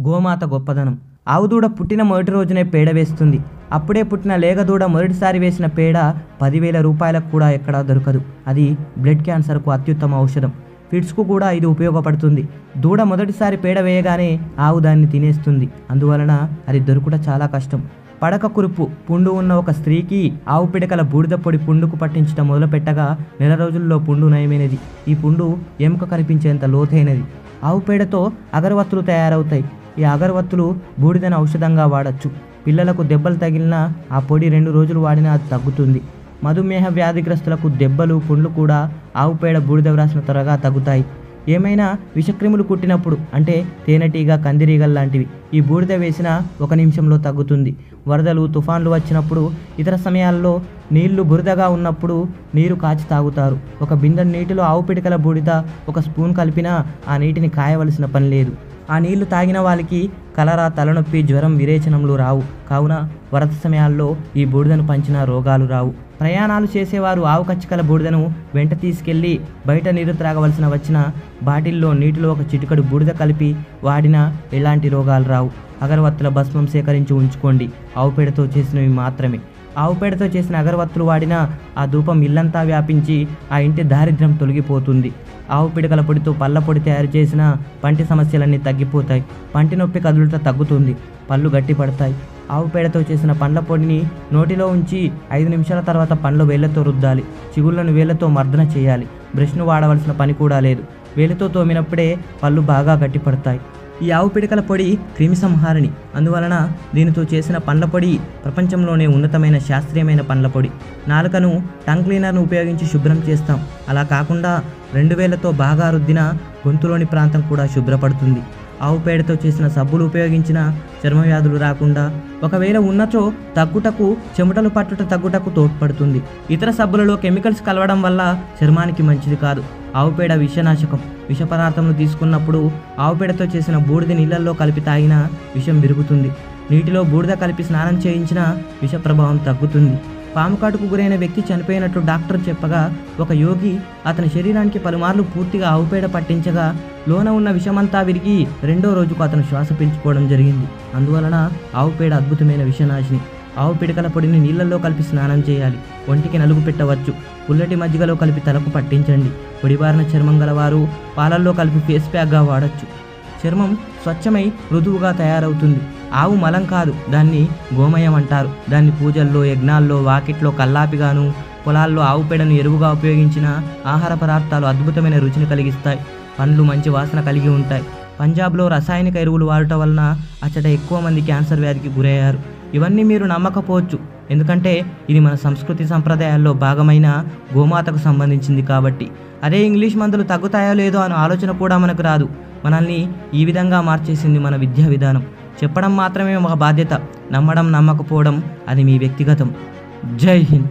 గోమాత గొప్పదనం. ఆవుదూడ పుట్టిన మొదటి రోజునే పేడ వేస్తుంది. అప్పుడే పుట్టిన లేగదూడ మొదటిసారి వేసిన పేడ పదివేల రూపాయలకు కూడా ఎక్కడా దొరకదు. అది బ్లడ్ క్యాన్సర్కు అత్యుత్తమ ఔషధం. ఫిట్స్కు కూడా ఇది ఉపయోగపడుతుంది. దూడ మొదటిసారి పేడ వేయగానే ఆవు దాన్ని తినేస్తుంది. అందువలన అది దొరుకుట చాలా కష్టం. పడక కురుపు పుండు ఉన్న ఒక స్త్రీకి ఆవు పిడకల బూడిద పొడి పుండుకు పట్టించడం మొదలుపెట్టగా నెల రోజుల్లో పుండు నయమైనది. ఈ పుండు ఎముక కనిపించేంత లోతైనది. ఆవు పేడతో అగరవత్తులు తయారవుతాయి. ఈ అగరవత్తులు బూడిదను ఔషధంగా వాడచ్చు. పిల్లలకు దెబ్బలు తగిలినా ఆ పొడి రెండు రోజులు వాడినా అది తగ్గుతుంది. మధుమేహ వ్యాధిగ్రస్తులకు దెబ్బలు పుండ్లు కూడా ఆవు పేడ బూడిద వ్రాసిన త్వరగా తగ్గుతాయి. ఏమైనా విషక్రిములు కుట్టినప్పుడు అంటే తేనెటీగ కందిరీగలు లాంటివి ఈ బూడిద వేసిన ఒక నిమిషంలో తగ్గుతుంది. వరదలు తుఫాన్లు వచ్చినప్పుడు ఇతర సమయాల్లో నీళ్ళు బురదగా ఉన్నప్పుడు నీరు కాచి తాగుతారు. ఒక బిందె నీటిలో ఆవు పిడకల బూడిద ఒక స్పూన్ కలిపినా ఆ నీటిని కాయవలసిన పని లేదు. ఆ నీళ్ళు తాగిన వాళ్ళకి కలరా తలనొప్పి జ్వరం విరేచనములు రావు. కావున వరద సమయాల్లో ఈ బూడిదను పంచిన రోగాలు రావు. ప్రయాణాలు చేసేవారు ఆవు కచ్చికల బూడిదను వెంట తీసుకెళ్ళి బయట నీరు త్రాగవలసిన వచ్చిన బాటిల్లో నీటిలో ఒక చిటికడు బూడిద కలిపి వాడినా ఎలాంటి రోగాలు రావు. అగరవత్తుల భస్మం సేకరించి ఉంచుకోండి. ఆవు పేడతో చేసినవి మాత్రమే. ఆవు పేడతో చేసిన అగరవత్తులు వాడినా ఆ ధూపం ఇల్లంతా వ్యాపించి ఆ ఇంటి దారిద్ర్యం తొలగిపోతుంది. ఆవు పిడకల పొడితో పళ్ళ పొడి తయారు చేసిన పంటి సమస్యలన్నీ తగ్గిపోతాయి. పంటి నొప్పి కదులుట తగ్గుతుంది. పళ్ళు గట్టిపడతాయి. ఆవు పేడతో చేసిన పండ్ల పొడిని నోటిలో ఉంచి ఐదు నిమిషాల తర్వాత పండ్లు వేళ్ళతో రుద్దాలి. చిగుళ్ళను వేళ్ళతో మర్దన చేయాలి. బ్రష్ను వాడవలసిన పని కూడా లేదు. వేలితో తోమినప్పుడే పళ్ళు బాగా గట్టిపడతాయి. ఈ ఆవు పిడకల పొడి క్రిమి సంహారిణి. అందువలన దీనితో చేసిన పండ్ల పొడి ప్రపంచంలోనే ఉన్నతమైన శాస్త్రీయమైన పండ్ల పొడి. నాలుకను టంగ్ క్లీనర్ను ఉపయోగించి శుభ్రం చేస్తాం. అలా కాకుండా రెండు వేలతో బాగా రుద్దిన గొంతులోని ప్రాంతం కూడా శుభ్రపడుతుంది. ఆవు పేడతో చేసిన సబ్బులు ఉపయోగించిన చర్మ వ్యాధులు రాకుండా ఒకవేళ ఉన్నచో తగ్గుటకు చెమటలు పట్టుట తగ్గుటకు తోడ్పడుతుంది. ఇతర సబ్బులలో కెమికల్స్ కలవడం వల్ల చర్మానికి మంచిది కాదు. ఆవు పేడ విషనాశకం. విష పదార్థములు తీసుకున్నప్పుడు ఆవుపేడతో చేసిన బూడిద నీళ్ళల్లో కలిపి తాగినా విషం విరుగుతుంది. నీటిలో బూడిద కలిపి స్నానం చేయించిన విష ప్రభావం తగ్గుతుంది. పాము కాటుకు గురైన వ్యక్తి చనిపోయినట్లు డాక్టర్ చెప్పగా ఒక యోగి అతని శరీరానికి పలుమార్లు పూర్తిగా ఆవుపేడ పట్టించగా లోన ఉన్న విషమంతా విరిగి రెండో రోజుకు అతను శ్వాస పీల్చుకోవడం జరిగింది. అందువలన ఆవుపేడ అద్భుతమైన విషనాశిని. ఆవు పిడకల పొడిని నీళ్ళలో కలిపి స్నానం చేయాలి. ఒంటికి నలుగు పెట్టవచ్చు. పుల్లటి మజ్జిగలో కలిపి తలకు పట్టించండి. పొడిబారిన చర్మం గలవారు పాలల్లో కలిపి ఫేస్ ప్యాక్గా వాడచ్చు. చర్మం స్వచ్ఛమై మృదువుగా తయారవుతుంది. ఆవు మలం కాదు దాన్ని గోమయం అంటారు. దాన్ని పూజల్లో యజ్ఞాల్లో వాకిట్లో కల్లాపిగాను పొలాల్లో ఆవు పేడను ఎరువుగా ఉపయోగించిన ఆహార పదార్థాలు అద్భుతమైన రుచిని కలిగిస్తాయి. పండ్లు మంచి వాసన కలిగి ఉంటాయి. పంజాబ్లో రసాయనిక ఎరువులు వాడటం వలన అచ్చట ఎక్కువ మంది క్యాన్సర్ వ్యాధికి గురయ్యారు. ఇవన్నీ మీరు నమ్మకపోవచ్చు. ఎందుకంటే ఇది మన సంస్కృతి సంప్రదాయాల్లో భాగమైన గోమాతకు సంబంధించింది కాబట్టి. అదే ఇంగ్లీష్ మందులు తగ్గుతాయో లేదో అనే ఆలోచన కూడా మనకు రాదు. మనల్ని ఈ విధంగా మార్చేసింది మన విద్యా విధానం. చెప్పడం మాత్రమే ఒక బాధ్యత. నమ్మడం నమ్మకపోవడం అది మీ వ్యక్తిగతం. జై హింద్.